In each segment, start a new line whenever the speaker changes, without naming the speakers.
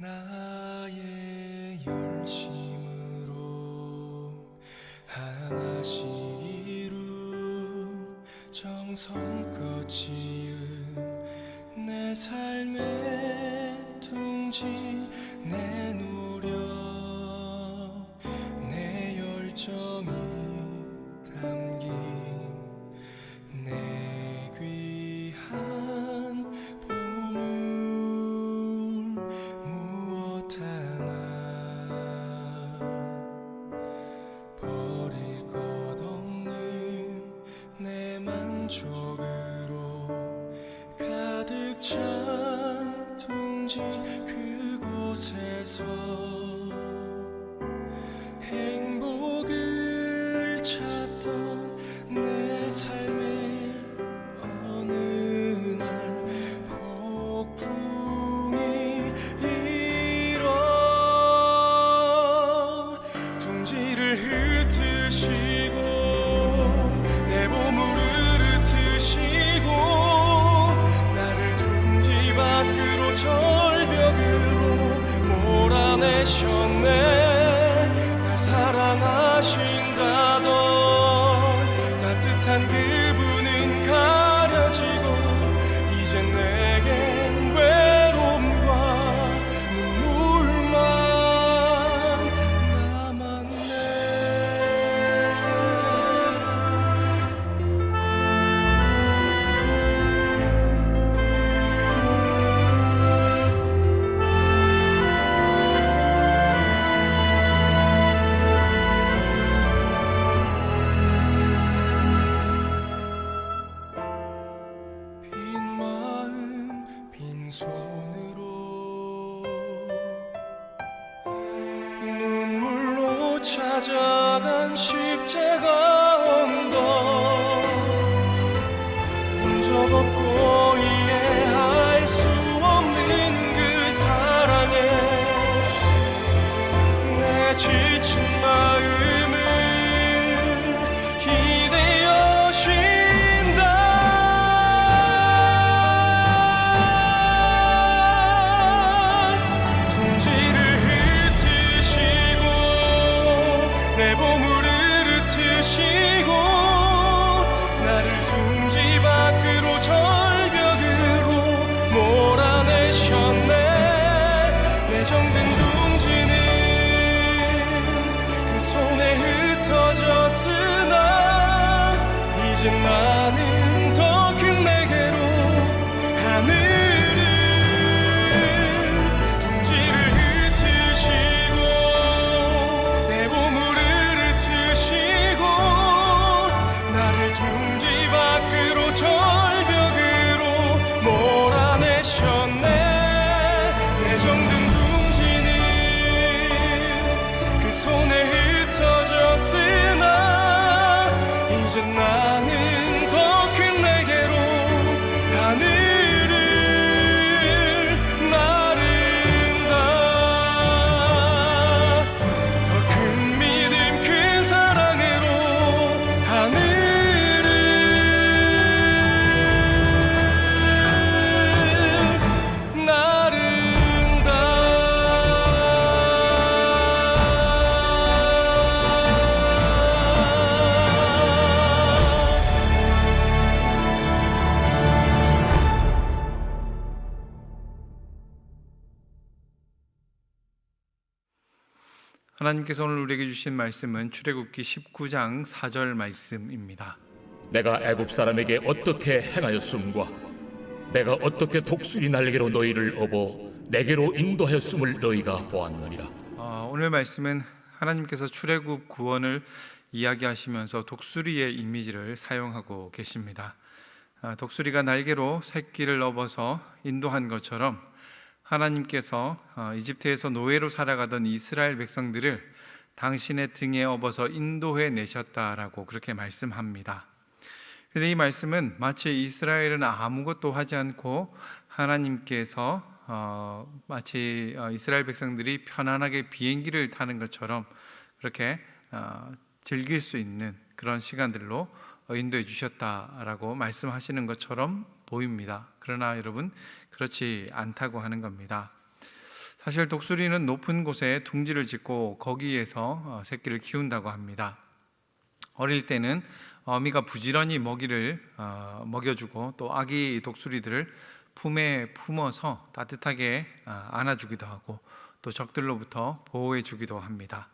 나의 열심으로 하나씩 이룬 정성껏 지은 내 삶의 둥지 내 절벽으로 몰아내셨네 손으로 눈물로 찾아간 십자가
하나님께서 오늘 우리에게 주신 말씀은 출애굽기 19장 4절 말씀입니다.
내가 애굽 사람에게 어떻게 행하였음과 내가 어떻게 독수리 날개로 너희를 업어 내게로 인도하였음을 너희가 보았느니라
어, 오늘 말씀은 하나님께서 출애굽 구원을 이야기하시면서 독수리의 이미지를 사용하고 계십니다. 아, 독수리가 날개로 새끼를 업어서 인도한 것처럼 하나님께서 어, 이집트에서 노예로 살아가던 이스라엘 백성들을 당신의 등에 업어서 인도해 내셨다라고 그렇게 말씀합니다. 그런데 이 말씀은 마치 이스라엘은 아무것도 하지 않고 하나님께서 어, 마치 어, 이스라엘 백성들이 편안하게 비행기를 타는 것처럼 그렇게 어, 즐길 수 있는 그런 시간들로 어, 인도해 주셨다라고 말씀하시는 것처럼 보입니다. 그러나 여러분 그렇지 않다고 하는 겁니다. 사실 독수리는 높은 곳에 둥지를 짓고 거기에서 어, 새끼를 키운다고 합니다. 어릴 때는 어미가 부지런히 먹이를 어, 먹여주고 또 아기 독수리들을 품에 품어서 따뜻하게 어, 안아주기도 하고 또 적들로부터 보호해주기도 합니다.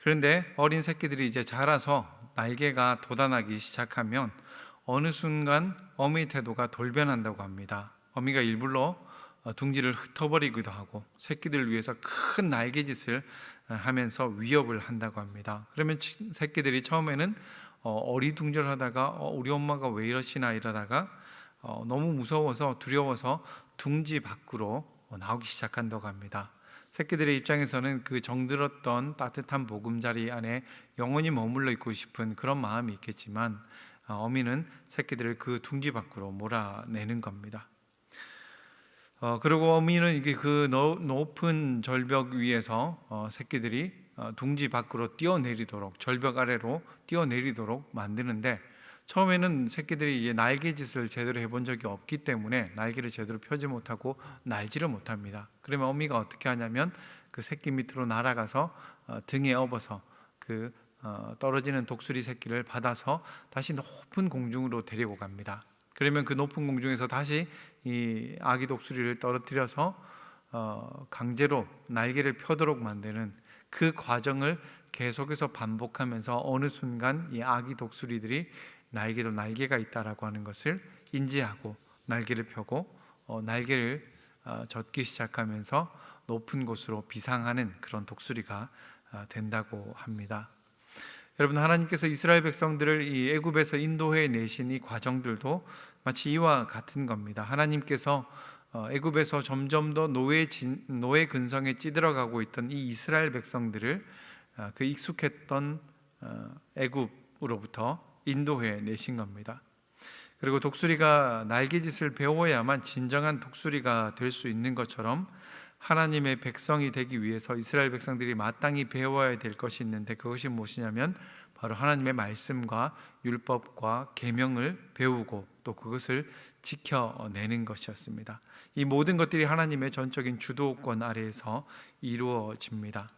그런데 어린 새끼들이 이제 자라서 날개가 돋아나기 시작하면 어느 순간 어미 태도가 돌변한다고 합니다. 어미가 일부러 어, 둥지를 흩어버리기도 하고 새끼들을 위해서 큰 날개짓을 어, 하면서 위협을 한다고 합니다. 그러면 치- 새끼들이 처음에는 어, 어리둥절하다가 어, 우리 엄마가 왜 이러시나 이러다가 어, 너무 무서워서 두려워서 둥지 밖으로 어, 나오기 시작한다고 합니다. 새끼들의 입장에서는 그 정들었던 따뜻한 보금자리 안에 영원히 머물러 있고 싶은 그런 마음이 있겠지만 어, 어미는 새끼들을 그 둥지 밖으로 몰아내는 겁니다. 어, 그리고 어미는 이게 그 노- 높은 절벽 위에서 어, 새끼들이 어, 둥지 밖으로 뛰어내리도록 절벽 아래로 뛰어내리도록 만드는데 처음에는 새끼들이 날개짓을 제대로 해본 적이 없기 때문에 날개를 제대로 펴지 못하고 날지를 못합니다. 그러면 어미가 어떻게 하냐면 그 새끼 밑으로 날아가서 어, 등에 업어서 그 어, 떨어지는 독수리 새끼를 받아서 다시 높은 공중으로 데리고 갑니다. 그러면 그 높은 공중에서 다시 이 아기 독수리를 떨어뜨려서 어, 강제로 날개를 펴도록 만드는 그 과정을 계속해서 반복하면서 어느 순간 이 아기 독수리들이 날개도 날개가 있다라고 하는 것을 인지하고 날개를 펴고 어, 날개를 어, 젓기 시작하면서 높은 곳으로 비상하는 그런 독수리가 어, 된다고 합니다. 여러분 하나님께서 이스라엘 백성들을 이 애굽에서 인도해 내신 이 과정들도 마치 이와 같은 겁니다. 하나님께서 어, 애굽에서 점점 더 노예 진, 노예 근성에 찌들어가고 있던 이 이스라엘 백성들을 어, 그 익숙했던 어, 애굽으로부터 인도해 내신 겁니다. 그리고 독수리가 날개짓을 배워야만 진정한 독수리가 될 수 있는 것처럼 하나님의 백성이 되기 위해서 이스라엘 백성들이 마땅히 배워야 될 것이 있는데 그것이 무엇이냐면 바로 하나님의 말씀과 율법과 계명을 배우고 또 그것을 지켜내는 것이었습니다. 이 모든 것들이 하나님의 전적인 주도권 아래에서 이루어집니다.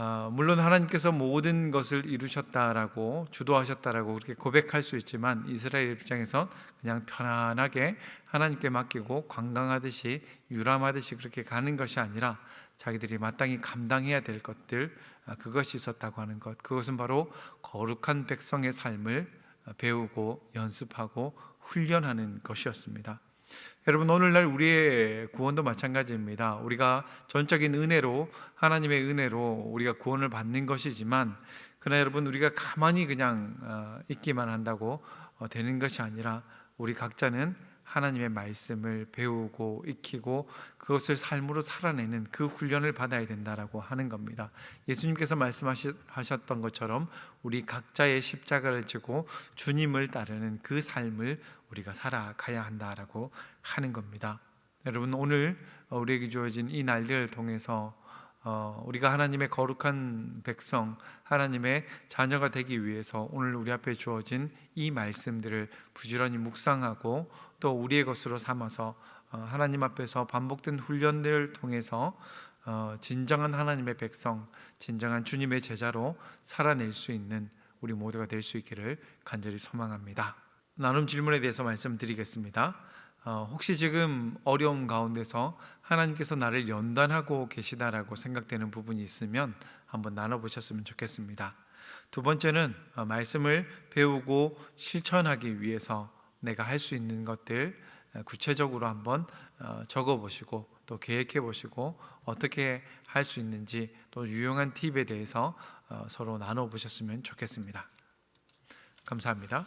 아, 물론 하나님께서 모든 것을 이루셨다라고 주도하셨다라고 그렇게 고백할 수 있지만 이스라엘 입장에서 그냥 편안하게 하나님께 맡기고 관광하듯이 유람하듯이 그렇게 가는 것이 아니라 자기들이 마땅히 감당해야 될 것들 아, 그것이 있었다고 하는 것 그것은 바로 거룩한 백성의 삶을 아, 배우고 연습하고 훈련하는 것이었습니다. 여러분 오늘날 우리의 구원도 마찬가지입니다. 우리가 전적인 은혜로 하나님의 은혜로 우리가 구원을 받는 것이지만 그러나 여러분 우리가 가만히 그냥 어, 있기만 한다고 어, 되는 것이 아니라 우리 각자는 하나님의 말씀을 배우고 익히고 그것을 삶으로 살아내는 그 훈련을 받아야 된다라고 하는 겁니다. 예수님께서 말씀하셨던 것처럼 우리 각자의 십자가를 지고 주님을 따르는 그 삶을 우리가 살아가야 한다라고 하는 겁니다. 여러분 오늘 우리에게 주어진 이 날들을 통해서 어, 우리가 하나님의 거룩한 백성, 하나님의 자녀가 되기 위해서 오늘 우리 앞에 주어진 이 말씀들을 부지런히 묵상하고 또 우리의 것으로 삼아서 어, 하나님 앞에서 반복된 훈련들을 통해서 어, 진정한 하나님의 백성, 진정한 주님의 제자로 살아낼 수 있는 우리 모두가 될 수 있기를 간절히 소망합니다. 나눔 질문에 대해서 말씀드리겠습니다. 어, 혹시 지금 어려움 가운데서 하나님께서 나를 연단하고 계시다라고 생각되는 부분이 있으면 한번 나눠보셨으면 좋겠습니다. 두 번째는 어, 말씀을 배우고 실천하기 위해서 내가 할 수 있는 것들 어, 구체적으로 한번 어, 적어보시고 또 계획해 보시고 어떻게 할 수 있는지 또 유용한 팁에 대해서 어, 서로 나눠보셨으면 좋겠습니다. 감사합니다.